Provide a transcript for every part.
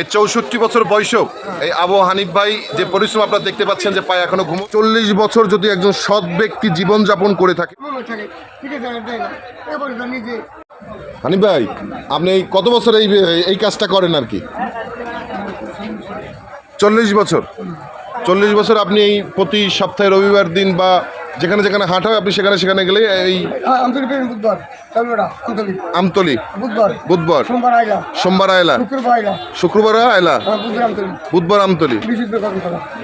এই চৌষট্টি বছর বয়সেও এই আবু হানিফ ভাই যে পরিশ্রম আপনারা দেখতে পাচ্ছেন যে পায়ে এখনও ঘুমো চল্লিশ বছর যদি একজন সৎ ব্যক্তি জীবনযাপন করে থাকে হানিফ ভাই, আপনি এই কত বছর এই এই কাজটা করেন আর কি? চল্লিশ বছর। চল্লিশ বছর আপনি এই প্রতি সপ্তাহে রবিবার দিন বা যেখানে যেখানে হাট হয় আপনি সেখানে সেখানে গেলে এই হ্যাঁ বুধবার আমতলি। বুধবার। বুধবার। সোমবার আইলা। সোমবার আয়লা শুক্রবার আইলা। শুক্রবার আয়লা হ্যাঁ বুধবার আমতলি।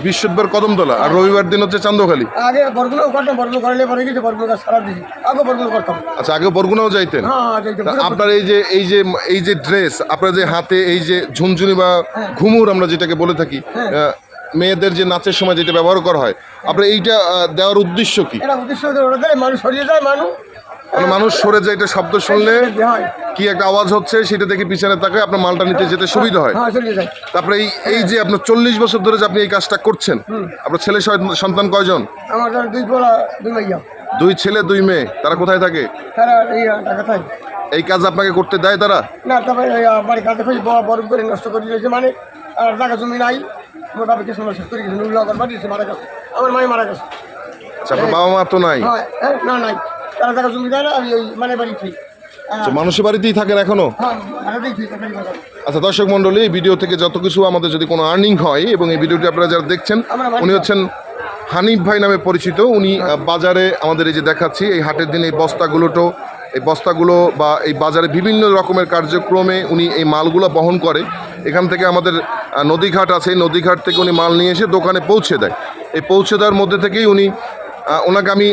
বৃহস্পতিবার কদমতলা। আর রবিবার দিন হচ্ছে চান্দখালি। আগে বরগুলো করতাম বরগুলো করলে পরে গেছে বরগুলো সারা দিছি আগে বরগুলো করতাম। আচ্ছা আগে বরগুনাও যাইতেন? হ্যাঁ আপনার এই যে এই যে এই যে ড্রেস আপনার যে হাতে এই যে ঝুনঝুনি বা ঘুমুর আমরা যেটাকে বলে থাকি মেয়েদের যে নাচের সময় যেটা ব্যবহার করা হয় আপনার এইটা দেওয়ার উদ্দেশ্য কি? এটা উদ্দেশ্য মানুষ সরিয়ে যায় মানুষ মানে মানুষ সরে যায় এটা শব্দ শুনলে হয়। কি একটা আওয়াজ হচ্ছে সেটা দেখে পিছনে তাকে আপনার মালটা নিতে যেতে সুবিধা হয়। হ্যাঁ তারপরে এই এই যে আপনার চল্লিশ বছর ধরে যে আপনি এই কাজটা করছেন আপনার ছেলে সন্তান কয়জন? দুই ছেলে দুই মেয়ে তারা কোথায় থাকে? এই টাকা কাজ আপনাকে করতে দেয় তারা? না তারপরে বাড়ি বড় করে নষ্ট করে দিয়েছে মানে আর জায়গা জমি নাই। আমার বাবা কিছু শেষ করে গেছে নুল্লা করে বাড়িয়েছে মারা গেছে। আমার মাই মারা গেছে। আচ্ছা আপনার বাবা মা তো নাই? হ্যাঁ হ্যাঁ, না নাই। তারা জায়গা জমি দেয় না আমি ওই মানে বাড়ি আচ্ছা, মানুষের বাড়িতেই থাকেন এখনও? হ্যাঁ। আচ্ছা দর্শক মন্ডলী এই ভিডিও থেকে যত কিছু আমাদের যদি কোনো আর্নিং হয় এবং এই ভিডিওটি আপনারা যারা দেখছেন উনি হচ্ছেন হানিফ ভাই নামে পরিচিত। উনি বাজারে আমাদের এই যে দেখাচ্ছি এই হাটের দিনে এই বস্তাগুলোটো এই বস্তাগুলো বা এই বাজারে বিভিন্ন রকমের কার্যক্রমে উনি এই মালগুলো বহন করে। এখান থেকে আমাদের নদীঘাট আছে নদীঘাট থেকে উনি মাল নিয়ে এসে দোকানে পৌঁছে দেয়। এই পৌঁছে দেওয়ার মধ্যে থেকেই উনি ওনাকে আমি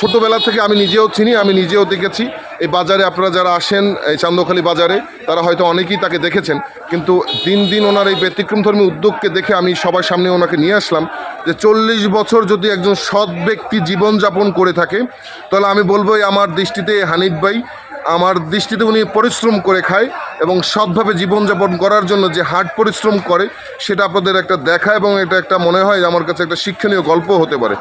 ছোটবেলা থেকে আমি নিজেও চিনি, আমি নিজেও দেখেছি। এই বাজারে আপনারা যারা আসেন, এই চান্দখালি বাজারে, তারা হয়তো অনেকেই তাকে দেখেছেন। কিন্তু দিন দিন ওনার এই ব্যতিক্রমধর্মী উদ্যোগকে দেখে আমি সবার সামনে ওনাকে নিয়ে আসলাম যে চল্লিশ বছর যদি একজন সৎ ব্যক্তি জীবনযাপন করে থাকে, তাহলে আমি বলব আমার দৃষ্টিতে হানিফ ভাই আমার দৃষ্টিতে উনি পরিশ্রম করে খায় এবং সৎভাবে জীবনযাপন করার জন্য যে হার্ড পরিশ্রম করে সেটা আপনাদের একটা দেখা এবং এটা একটা মনে হয় আমার কাছে একটা শিক্ষণীয় গল্প হতে পারে।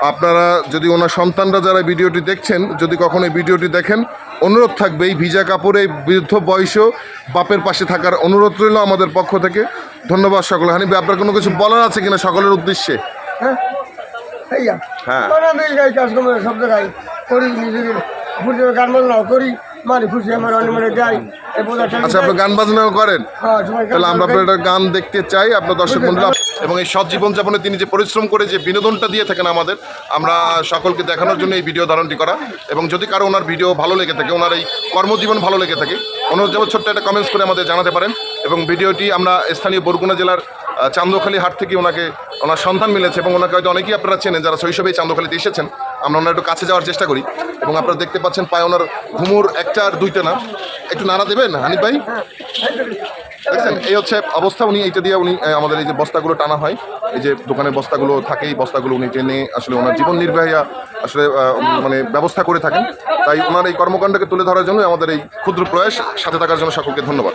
আপনারা যদি ওনার সন্তানরা যারা ভিডিওটি দেখছেন যদি কখনো এই ভিডিওটি দেখেন অনুরোধ থাকবে এই ভিজা কাপড়ে বৃদ্ধ বয়সেও বাপের পাশে থাকার অনুরোধ রইল আমাদের পক্ষ থেকে। ধন্যবাদ সকলে। ভাই, আপনার কোনো কিছু বলার আছে কিনা সকলের উদ্দেশ্যে? হ্যাঁ হ্যাঁ। সব জায়গায় করি খুশি গান বাজনাও করি মানে খুশি আমার অন্য মানে যাই আচ্ছা আপনি গান বাজনাও করেন? হ্যাঁ তাহলে আমরা আপনার একটা গান দেখতে চাই আপনার দর্শক বন্ধুরা এবং এই সৎ জীবনযাপনে তিনি যে পরিশ্রম করে যে বিনোদনটা দিয়ে থাকেন আমাদের আমরা সকলকে দেখানোর জন্য এই ভিডিও ধারণটি করা। এবং যদি কারও ওনার ভিডিও ভালো লেগে থাকে ওনার এই কর্মজীবন ভালো লেগে থাকে অনুরোধ যাব ছোট্ট একটা কমেন্টস করে আমাদের জানাতে পারেন। এবং ভিডিওটি আমরা স্থানীয় বরগুনা জেলার চান্দখালি হাট থেকে ওনাকে ওনার সন্তান মিলেছে। এবং ওনাকে হয়তো অনেকেই আপনারা চেনেন যারা শৈশবেই চান্দখালিতে এসেছেন। আমরা ওনার একটু কাছে যাওয়ার চেষ্টা করি এবং আপনারা দেখতে পাচ্ছেন পায়ে ওনার ঘুমুর একটা আর দুইটা না। একটু নাড়া দেবেন, হানিফ ভাই? দেখছেন? এই হচ্ছে অবস্থা উনি, এইটা দিয়ে উনি আমাদের এই যে বস্তাগুলো টানা হয়, এই যে দোকানের বস্তাগুলো থাকে, এই বস্তাগুলো উনি টেনে আসলে ওনার জীবন নির্বাহিয়া আসলে মানে ব্যবস্থা করে থাকেন। তাই ওনার এই কর্মকাণ্ডকে তুলে ধরার জন্য আমাদের এই ক্ষুদ্র প্রয়াস, সাথে থাকার জন্য সকলকে ধন্যবাদ।